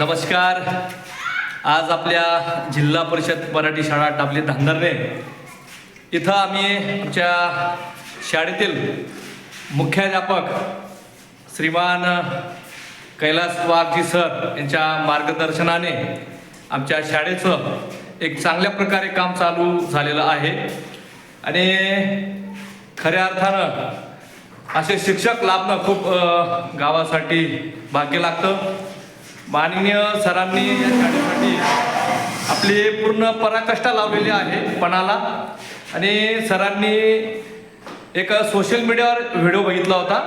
नमस्कार. आज आपल्या जिल्हा परिषद मराठी शाळा टाबली धांदरणे इथं आम्ही आमच्या शाळेतील मुख्याध्यापक श्रीमान कैलास वाघजी सर यांच्या मार्गदर्शनाने आमच्या शाळेचं एक चांगल्या प्रकारे काम चालू झालेलं आहे. आणि खऱ्या अर्थानं असे शिक्षक लाभणं खूप गावासाठी भाग्य लागतं. माननीय सरांनी या शाळेसाठी आपली पूर्ण पराकष्टा लावलेली आहे पणाला. आणि सरांनी एक सोशल मीडियावर व्हिडिओ बघितला होता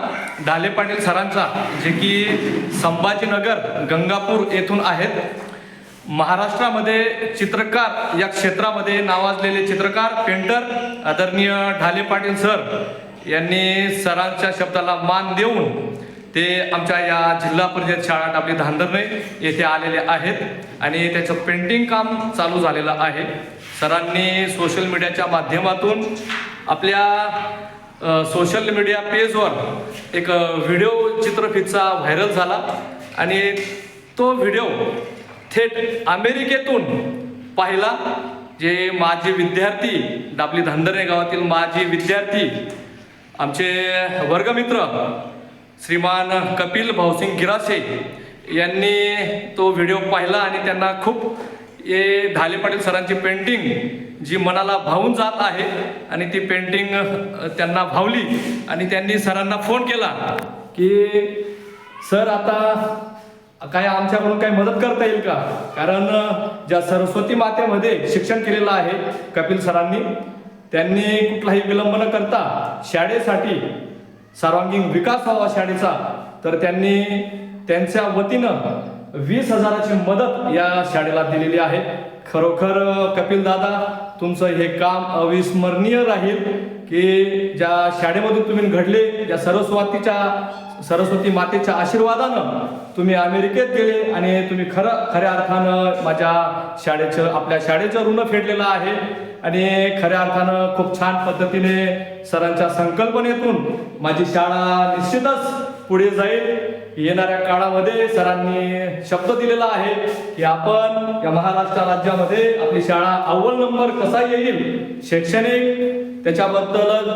ढाले पाटील सरांचा जे की संभाजीनगर गंगापूर येथून आहेत. महाराष्ट्रामध्ये चित्रकार या क्षेत्रामध्ये नावाजलेले चित्रकार पेंटर आदरणीय ढाले पाटील सर यांनी सरांच्या शब्दाला मान देऊन ते आमच्या या जिल्हा परिषद शाळा आपली धांदरणे येथे आलेले आहेत आणि त्याचं पेंटिंग काम चालू झालेलं आहे. सरांनी सोशल मीडियाच्या माध्यमातून आपल्या सोशल मीडिया पेजवर एक व्हिडिओ चित्रफितचा व्हायरल झाला आणि तो व्हिडिओ थेट अमेरिकेतून पाहिला जे माजी विद्यार्थी डाबली धांदरे गावातील माजी विद्यार्थी आमचे वर्गमित्र श्रीमान कपिल भाऊसिंग गिरासे यांनी तो व्हिडिओ पाहिला आणि त्यांना खूप हे ढाले पाटील सरांची पेंटिंग जी मनाला भावून जात आहे आणि ती पेंटिंग त्यांना भावली आणि त्यांनी सरांना फोन केला की सर आता काय आमच्याकडून काही मदत करता येईल का? कारण ज्या सरस्वती मातेमध्ये शिक्षण केलेलं आहे कपिल सरांनी त्यांनी कुठलाही विलंब न करता शाळेसाठी सर्वांगीण विकास व्हावा शाळेचा तर त्यांनी त्यांच्या वतीनं वीस हजाराची मदत या शाळेला दिलेली आहे. खरोखर कपिल दादा तुमचं हे काम अविस्मरणीय राहील की ज्या शाळेमधून तुम्ही घडले ज्या सरस्वतीच्या सरस्वती मातेच्या आशीर्वादानं तुम्ही अमेरिकेत गेले आणि तुम्ही खरं खऱ्या अर्थानं माझ्या शाळेचं आपल्या शाळेचं ऋण फेडलेलं आहे. आणि खऱ्या अर्थानं खूप छान पद्धतीने सरांच्या संकल्पनेतून माझी शाळा निश्चितच पुढे जाईल. येणाऱ्या काळामध्ये सरांनी शब्द दिलेला आहे की आपण या महाराष्ट्र राज्यामध्ये आपली शाळा अव्वल नंबर कसा येईल? शैक्षणिक त्याच्याबद्दल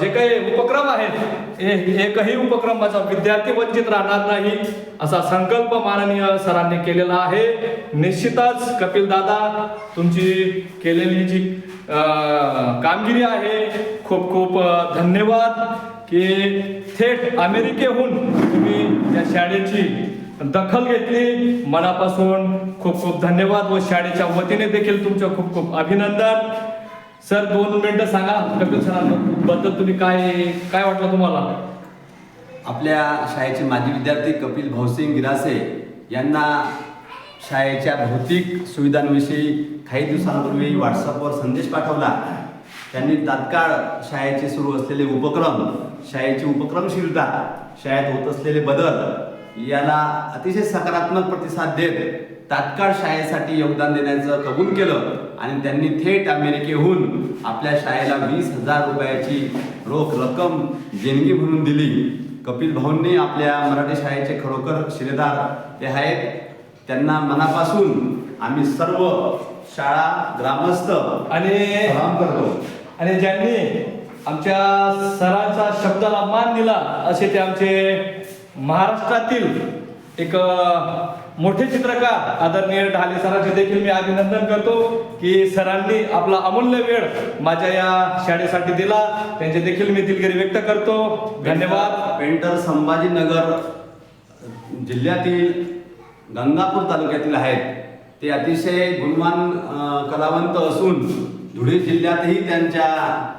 जे काही उपक्रम आहेत हे एकही उपक्रम माझा विद्यार्थी वंचित राहणार नाही असा संकल्प माननीय सरांनी केलेला आहे. निश्चितच कपिल दादा तुमची केलेली जी कामगिरी आहे खूप खूप धन्यवाद की थेट अमेरिकेहून तुम्ही या शाळेची दखल घेतली. मनापासून खूप खूप धन्यवाद व शाळेच्या वतीने देखील तुमचं खूप खूप अभिनंदन. सर दोन मिनिटं सांगा. कपिल सरांबद्दल तुम्ही काय काय वाटलं तुम्हाला? आपल्या शाळेचे माजी विद्यार्थी कपिल भाऊसिंग गिरासे यांना शाळेच्या भौतिक सुविधांविषयी काही दिवसांपूर्वी व्हॉट्सअपवर संदेश पाठवला. त्यांनी तात्काळ शाळेचे सुरू असलेले उपक्रम शाळेची उपक्रमशीलता शाळेत होत असलेले बदल याला अतिशय सकारात्मक प्रतिसाद देत तात्काळ शाळेसाठी योगदान देण्याचं कबूल केलं आणि त्यांनी थेट अमेरिकेहून आपल्या शाळेला वीस हजार रुपयाची रोख रक्कम देणगी म्हणून दिली. कपिल भाऊंनी आपल्या मराठी शाळेचे खरोखर शिलेदार ते आहेत. त्यांना मनापासून आम्ही सर्व शाळा ग्रामस्थ आणि सलाम करतो. आणि ज्यांनी आमच्या सरांचा शब्दाला मान दिला असे ते आमचे महाराष्ट्रातील एक मोठे चित्रकार आदरणीय ढाले सरांचे देखील मी अभिनंदन करतो की सरांनी आपला अमूल्य वेळ माझ्या या शाळेसाठी दिला. त्यांचे देखील मी दिलगिरी व्यक्त करतो. धन्यवाद. पेंटर संभाजीनगर जिल्ह्यातील गंगापूर तालुक्यातील आहेत. ते अतिशय गुणवान कलावंत असून धुळे जिल्ह्यातही त्यांच्या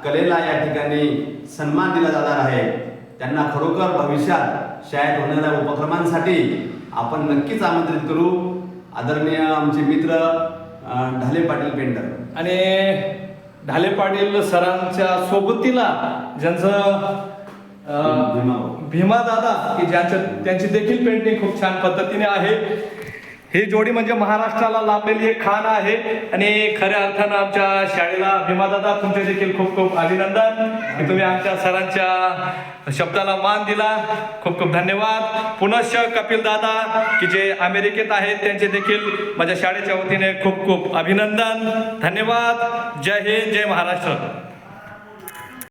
कलेला या ठिकाणी सन्मान दिला जाणार आहे. त्यांना खरोखर भविष्यात शाळेत होणाऱ्या उपक्रमांसाठी आपण नक्कीच आमंत्रित करू. आदरणीय आमचे मित्र ढाले पाटील पेंटर आणि ढाले पाटील सरांच्या सोबतीला ज्यांचं भीमा. भीमा दादा की ज्यांचं त्यांची देखील पेंटिंग खूप छान पद्धतीने आहे. ही जोडी म्हणजे महाराष्ट्राला लाभलेली एक खान आहे. आणि खऱ्या अर्थानं आमच्या शाळेला भीमादादा तुमचे देखील खूप खूप अभिनंदन. की तुम्ही आमच्या सरांच्या शब्दाला मान दिला. खूप खूप धन्यवाद. पुनश्च कपिल दादा की जे अमेरिकेत आहेत त्यांचे देखील माझ्या शाळेच्या वतीने खूप खूप अभिनंदन. धन्यवाद. जय हिंद जय महाराष्ट्र.